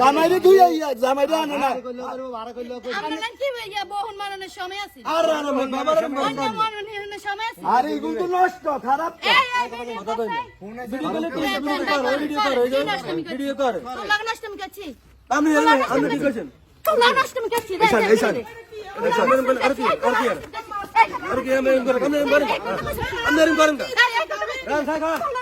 জামাইরে দুই আইয়া জামাইরে আনে না আপনারা কি ইয়া বহুন মাননের সময় আছে আর আরে বাবার মাননের সময় আছে আরে এগুলো তো নষ্ট খারাপ তো। এই এই ভিডিও কর তোমরা নষ্টম করছি আমি আমি কি কইছেন তোমরা নষ্টম করছি এইসান, এইসান। এইসান, আর কি, আর কি আর? আর কি, আমি করেন, আমি করেন। আমি করেন কা? রান,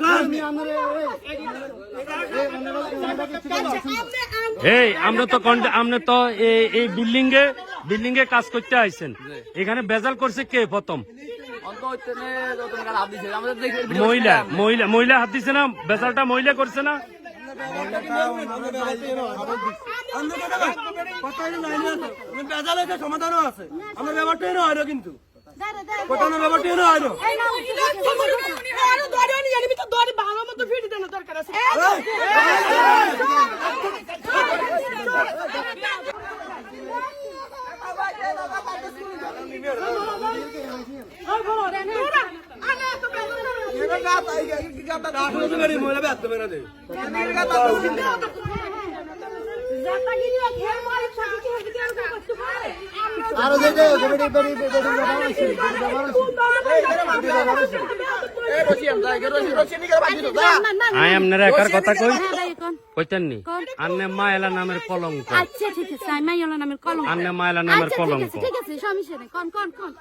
খান। এই আমরা তো আমরা তো এই- এই বিল্ডিং এ বিল্ডিং এ কাজ করতে আইছেন এখানে বেজাল করছে কে প্রথম মহিলা মহিলা মহিলা হাত দিছে না বেজালটা মহিলা করছে না লাইনে আছে। আমি বেজাল হইতে সমাধানও আছে। আমার ব্যাপারটাই না হইল কিন্তু। কথা না ব্যাপারটাই না হইল। আসলে তো গাড়ি মহিলা ব্যস্ত বেড়া দেয়। আরও দেখে বেড়ি বেড়ি বেড়ি ব্যবহার আছে ব্যবহার আছে আই আপনারা একার কথা কই? হ্যাঁ, কইতেন নি? আন্নে মায়েলা নামের কলঙ্ক আচ্ছা ঠিক আছে নামের কলম আন্নে মায়েলা নামের কলঙ্ক সমস্যা নেই কোন কোন কোন।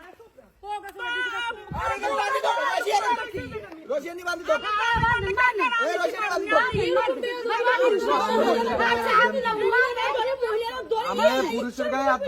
আমরা পুরুষের গায়ে হাত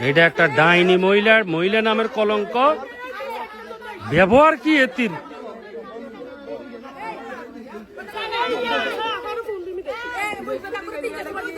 এটা একটা ডাইনি মহিলার মহিলা নামের কলঙ্ক। ব্যবহার কি এতির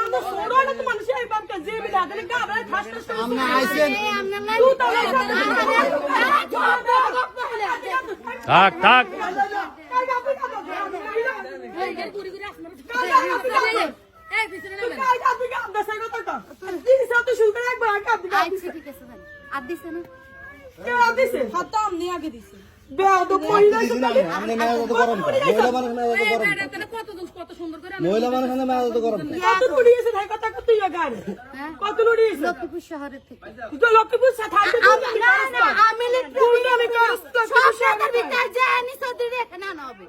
আমরা ছোট হলে তো মানুষের এই বাপকে যে বিদা দিলে গাবড়ায় ঠাস ঠাস করে আমরা আইছেন থাক থাক আচ্ছা ঠিক আছে আর দিছে না? দিছে? মহিলা মানুষ তো গরম কত ভাই কথা কত কত লুড়ি লক্ষ্মীপুর শহরের থেকে। লক্ষ্মীপুর সাথে আমি না না আমি তুমি আমি কাস্ত সব টাকার ভিতরে যে আনি সদিনে এখানে আনা হবে।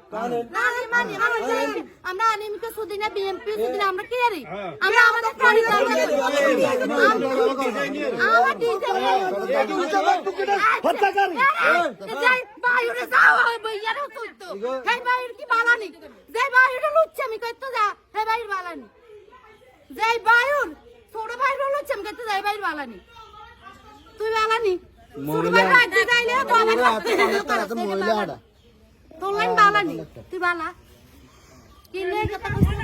না আমি মানি আমরা জানি, আমরা আনিমিকে সুদিনে বিএমপি সুদিনে আমরা কি আমরা আমাদের প্রাণী আমার দিতে হত্যাকারী। যাই বাইরে যাও বইয়ারে কইতো হেই বাইরে কি বালানি? যাই বাইরে লুচ্ছে আমি কইতো যা হেই বাইরে বালানি। যাই বাইর ছোট বাইরে লুচ্ছে আমি কইতো যাই বাইরে বালানি। তুই বালানি? মহিলা আটা তোর লাইন বালানি তুই বালা। কিনে কথা কইছিস?